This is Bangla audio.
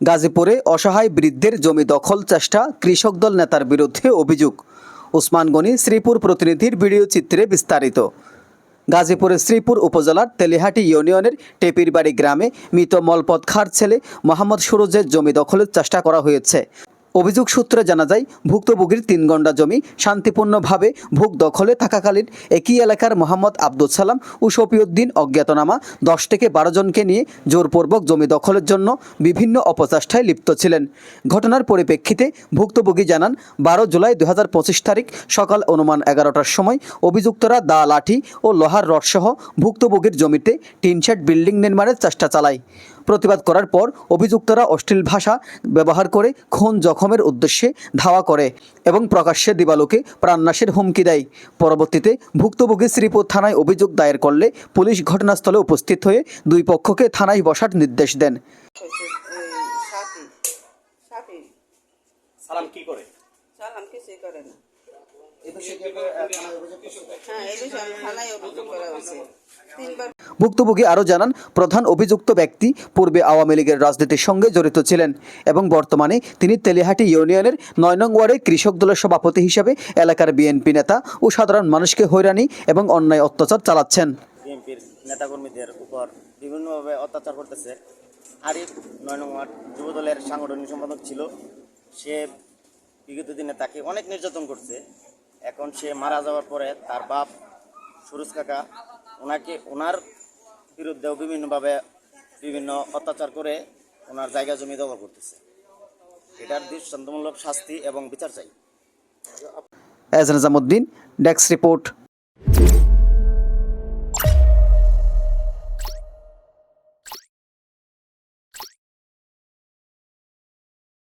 গাজীপুরে অসহায় বৃদ্ধের জমি দখল চেষ্টা, কৃষক দল নেতার বিরুদ্ধে অভিযোগ। উসমান গনি শ্রীপুর প্রতিনিধির ভিডিও চিত্রে বিস্তারিত। গাজীপুরের শ্রীপুর উপজেলার তেলিহাটি ইউনিয়নের টেপিরবাড়ি গ্রামে মৃত মলপত খার ছেলে মোহাম্মদ সুরজের জমি দখলের চেষ্টা করা হয়েছে। অভিযোগ সূত্রে জানা যায়, ভুক্তভোগীর তিন গন্ডা জমি শান্তিপূর্ণভাবে ভোগ দখলে থাকাকালীন একই এলাকার মোহাম্মদ আব্দুল সালাম ও শফিউদ্দিন অজ্ঞাতনামা দশ থেকে বারো জনকে নিয়ে জোরপূর্বক জমি দখলের জন্য বিভিন্ন অপচেষ্টায় লিপ্ত ছিলেন। ঘটনার পরিপ্রেক্ষিতে ভুক্তভোগী জানান, বারো জুলাই দু হাজার পঁচিশ তারিখ সকাল অনুমান এগারোটার সময় অভিযুক্তরা দা লাঠি ও লোহার রডসহ ভুক্তভোগীর জমিতে টিনশেড বিল্ডিং নির্মাণের চেষ্টা চালায়। প্রতিবাদ করার পর অভিযুক্তরা অশ্লীল ভাষা ব্যবহার করে খুন জখমের উদ্দেশ্যে ধাওয়া করে এবং প্রকাশ্যে দিবালোকে প্রাণনাশের হুমকি দেয়। পরবর্তীতে ভুক্তভোগী শ্রীপুর থানায় অভিযোগ দায়ের করলে পুলিশ ঘটনাস্থলে উপস্থিত হয়ে দুই পক্ষকে থানায় বসার নির্দেশ দেন। সালাম কি করে? কিছুই করে না। হ্যাঁ ভুক্তভোগী আরও জানান প্রধান অভিযুক্ত ব্যক্তি পূর্বে আওয়ামী লীগের রাজনীতির সঙ্গে জড়িত ছিলেন এবং বর্তমানে তিনি তেলিহাটি ইউনিয়নের নয় নং ওয়ার্ডে কৃষক দলের সভাপতি হিসেবে এলাকার বিএনপি নেতা ও সাধারণ মানুষকে হয়রানি এবং অন্যায় অত্যাচার চালাচ্ছেন। বিএনপির নেতাকর্মীদের উপর বিভিন্নভাবে অত্যাচার করতেছে। আরিফ নয় নম্বর যুবদলের সাংগঠনিক সম্পাদক ছিল। সে বিগত দিনে তাকে অনেক নির্যাতন করছে। এখন সে মারা যাওয়ার পরে তার বাপ সুরজ কাকা, ওনাকে, ওনার বিরুদ্ধেও বিভিন্নভাবে বিভিন্ন অত্যাচার করে ওনার জায়গা জমি দখল করতেছে। এটার দৃষ্টান্তমূলক শাস্তি এবং বিচার চাই। Age Nizamuddin desk report